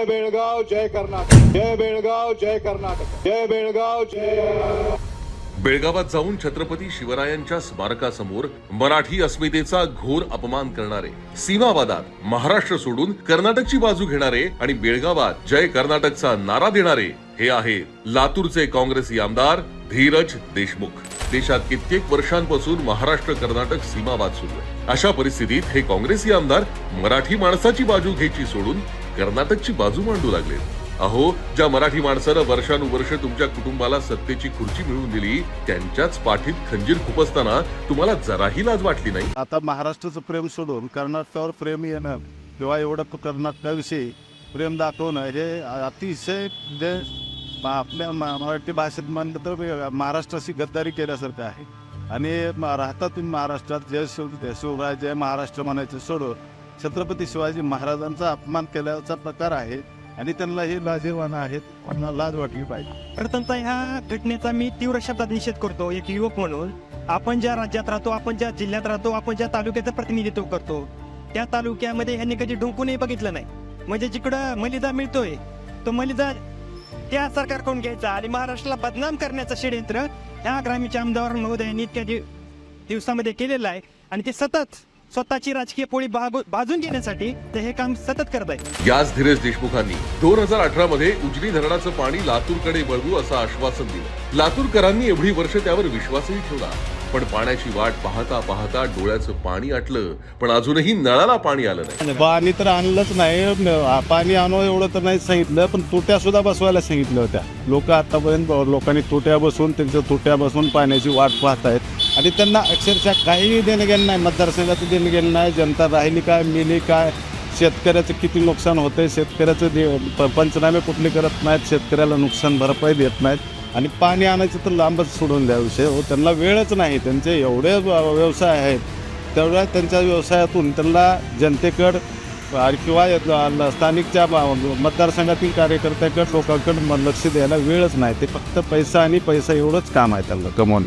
जय बेळगाव जय कर्नाटक. जय बेळगाव जय कर्नाटक. जय बेळगाव जय बेळगावात जाऊन छत्रपती शिवरायांच्या स्मारकासमोर मराठी अस्मितेचा घोर अपमान करणारे सीमावादात महाराष्ट्र सोडून कर्नाटकची बाजू घेणारे आणि बेळगावात जय कर्नाटकचा नारा देणारे हे आहे लातूरचे काँग्रेसी आमदार धीरज देशमुख. देशात कित्येक वर्षांपासून महाराष्ट्र कर्नाटक सीमावाद सुरू आहे. अशा परिस्थितीत हे काँग्रेसी आमदार मराठी माणसाची बाजू घ्यायची सोडून कर्नाटकची बाजू मांडू लागले. अहो ज्या मराठी माणसानं वर्षानुवर्ष तुमच्या कुटुंबाला सत्तेची खुर्ची मिळवून दिली त्यांच्याच पाठीत खंजीर खुपसताना तुम्हाला जराही लाज वाटली नाही? आता महाराष्ट्राचं प्रेम सोडून कर्नाटकावर प्रेम येणं किंवा एवढं कर्नाटकाविषयी प्रेम दाखवणं हे अतिशय म्हणजे जे आपल्या मराठी भाषेत म्हणलं तर महाराष्ट्राशी गद्दारी केल्यासारखं आहे. आणि राहतात राहता तुम्ही महाराष्ट्रात. जय शिव शिवराय जय महाराष्ट्र म्हणायचं सोडून छत्रपती शिवाजी महाराजांचा अपमान केल्याचा प्रकार आहे आणि त्यांना हे लाजीरवाना आहेत त्यांना लाज वाटली पाहिजे. प्रथमतः ह्या घटनेचा मी तीव्र शब्दात निषेध करतो एक युवक म्हणून. आपण ज्या राज्यात राहतो आपण ज्या जिल्ह्यात राहतो आपण ज्या तालुक्याचं प्रतिनिधित्व करतो त्या तालुक्यामध्ये ह्यांनी कधी डुंकूनही बघितलं नाही. म्हणजे जिकडं मलिदा मिळतोय तो मलिदा त्या सरकारकडून घ्यायचा आणि महाराष्ट्राला बदनाम करण्याचं षडयंत्र ह्या ग्रामीणच्या आमदार महोदयांनी इतक्या दिव- दिवसामध्ये केलेलं आहे. आणि ते सतत स्वतःची राजकीय पोळी बाजून घेण्यासाठी ते हे काम सतत करत आहे याच धीरज देशमुखांनी दोन हजार अठरा मध्ये उजनी धरणाचं पाणी लातूरकडे वळवू असं आश्वासन दिलं. लातूरकरांनी एवढी वर्ष त्यावर विश्वासही ठेवला. पण पाण्याची वाट पाहता पाहता डोळ्याचं पाणी आटलं पण अजूनही नळाला पाणी आलं नाही. पाणी तर आणलंच नाही. न- पाणी आणू एवढं तर नाही सांगितलं पण तुट्या सुद्धा बसवायला सांगितल्या होत्या. लोक आतापर्यंत लोकांनी तुट्या बसून त्यांच्या तुट्या बसून पाण्याची वाट पाहत आहेत आणि त्यांना अक्षरशः काहीही देणं नाही. मतदारसंघाचं देणं नाही. जनता राहिली काय मिली काय? शेतकऱ्याचं किती नुकसान होतं आहे शेतकऱ्याचं दे प- पंचनामे कुठले करत नाहीत? शेतकऱ्याला नुकसान भरपाई देत नाहीत. आणि पाणी आणायचं तर लांबच सोडून द्या विषय. हो त्यांना वेळच नाही. त्यांचे एवढे व्यवसाय आहेत. तेवढ्या त्यांच्या व्यवसायातून त्यांना जनतेकडं किंवा स्थानिकच्या मतदारसंघातील कार्यकर्त्याकडं लोकांकडं म- लक्ष द्यायला वेळच नाही. ते फक्त पैसा आणि पैसा एवढंच काम आहे त्यांना. कमवून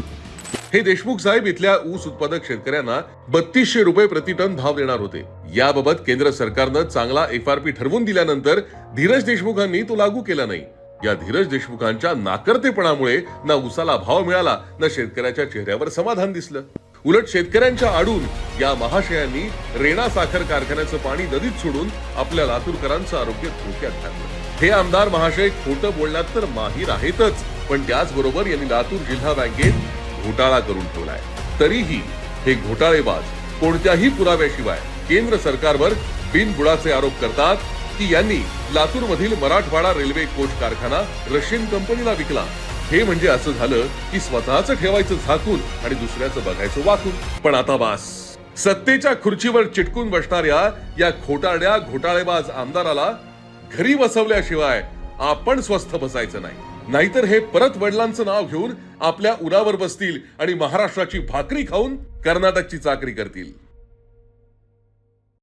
हे देशमुख साहेब इथल्या ऊस उत्पादक शेतकऱ्यांना बत्तीसशे रुपये प्रतिटन भाव देणार होते. याबाबत केंद्र सरकारनं चांगला एफ आर पी ठरवून दिल्यानंतर धीरज देशमुखांनी तो लागू केला नाही. या धीरज देशमुखांच्या नाकर्तेपणामुळे ना उसाला भाव मिळाला ना शेतकऱ्याच्या चेहऱ्यावर समाधान दिसलं. उलट शेतकऱ्यांच्या आडून या महाशयांनी रेणा साखर कारखान्याचं पाणी नदीत सोडून आपल्या लातूरकरांचं आरोग्य धोक्यात घातलं. हे आमदार महाशय खोटं बोलण्यात तर माहीर आहेतच पण त्याचबरोबर यांनी लातूर जिल्हा बँकेत घोटाळा करून ठेवलाय. तरीही हे घोटाळेबाज कोणत्याही पुराव्याशिवाय केंद्र सरकारवर बिनबुडाचे आरोप करतात की यांनी लातूर मधील मराठवाडा रेल्वे कोच कारखाना रशियन कंपनीला विकला. हे म्हणजे असं झालं की स्वतःच ठेवायचं झाकून आणि दुसऱ्याचं बघायचं वाकून. पण आता बास. सत्तेच्या खुर्चीवर चिटकून बसणाऱ्या या खोटाड्या घोटाळेबाज आमदाराला घरी बसवल्याशिवाय आपण स्वस्थ बसायचं नाही. नाहीतर हे परत वडिलांचं नाव घेऊन आपल्या उरावर बसतील आणि महाराष्ट्राची भाकरी खाऊन कर्नाटकची चाकरी करतील.